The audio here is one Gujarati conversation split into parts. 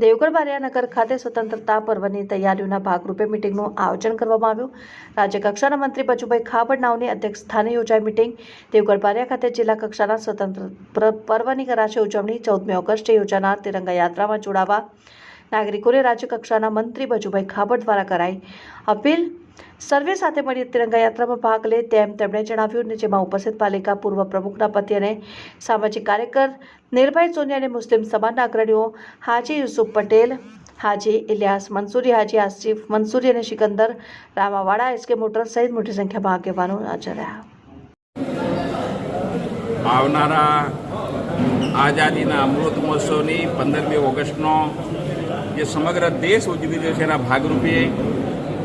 દેવગઢ બારિયાનગર ખાતે સ્વતંત્રતા પર્વની તૈયારીઓના ભાગરૂપે મિટિંગનું આયોજન કરવામાં આવ્યું. રાજ્ય કક્ષાના મંત્રી બચુભાઈ ખાબડ નાવની અધ્યક્ષ સ્થાને યોજાઈ મિટિંગ. દેવગઢ બારિયા ખાતે જિલ્લા કક્ષાના સ્વતંત્ર પ્ર- પર્વની કરાશે ઉજવણી ચૌદમી ઓગસ્ટે યોજાનાર તિરંગા યાત્રામાં જોડાવા. નાગરિકોને રાજ્યકક્ષાના મંત્રી બચુભાઈ ખાબડ દ્વારા કરાઈ અપીલ. સર્વે સાથે મળી તિરંગા યાત્રામાં ભાગ લે તેમ તેમણે જણાવ્યું અને જેમાં ઉપસ્થિત પાલિકા પૂર્વ પ્રમુખના પતિ અને સામાજિક કાર્યકર નિર્ભય સોનિયા અને મુસ્લિમ સમાજના અગ્રણીઓ હાજી યુસુફ પટેલ, હાજી ઇલિયાસ મંસૂરી, હાજી આસિફ મંસૂરી અને સિકંદર રામાવાડા એસકે મોટર સહિત મોટી સંખ્યામાં આગેવાનો હાજર રહ્યા. આવનારા આઝાદીના અમૃત મહોત્સવની પંદરમી ઓગસ્ટનો જે સમગ્ર દેશ ઉજવી રહ્યો છે એના ભાગરૂપે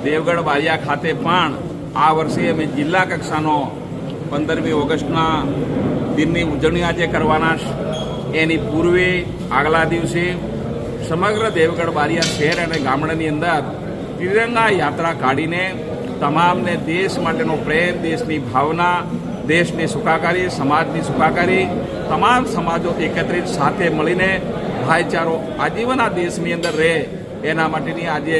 દેવગઢ બારિયા ખાતે પણ આ વર્ષે અમે જિલ્લા કક્ષાનો પંદરમી ઓગસ્ટના દિનની ઉજવણી આજે કરવાના એની પૂર્વે આગલા દિવસે સમગ્ર દેવગઢ બારિયા શહેર અને ગામડાની અંદર તિરંગા યાત્રા કાઢીને તમામને દેશ માટેનો પ્રેમ, દેશની ભાવના, દેશની સુખાકારી, સમાજની સુખાકારી, તમામ સમાજો એકત્રિત સાથે મળીને ભાઈચારો, આજીવન આ દેશની અંદર રહે એના માટેની આજે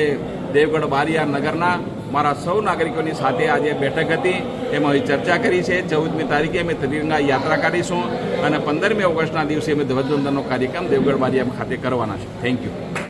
દેવગઢ બારિયા નગરના મારા સૌ નાગરિકોની સાથે આજે બેઠક હતી. એમાં હવે ચર્ચા કરી છે. ચૌદમી તારીખે અમે ત્રિરંગા યાત્રા કાઢીશું અને પંદરમી ઓગસ્ટના દિવસે અમે ધ્વજવંદનનો કાર્યક્રમ દેવગઢ બારિયા ખાતે કરવાના છે. Thank you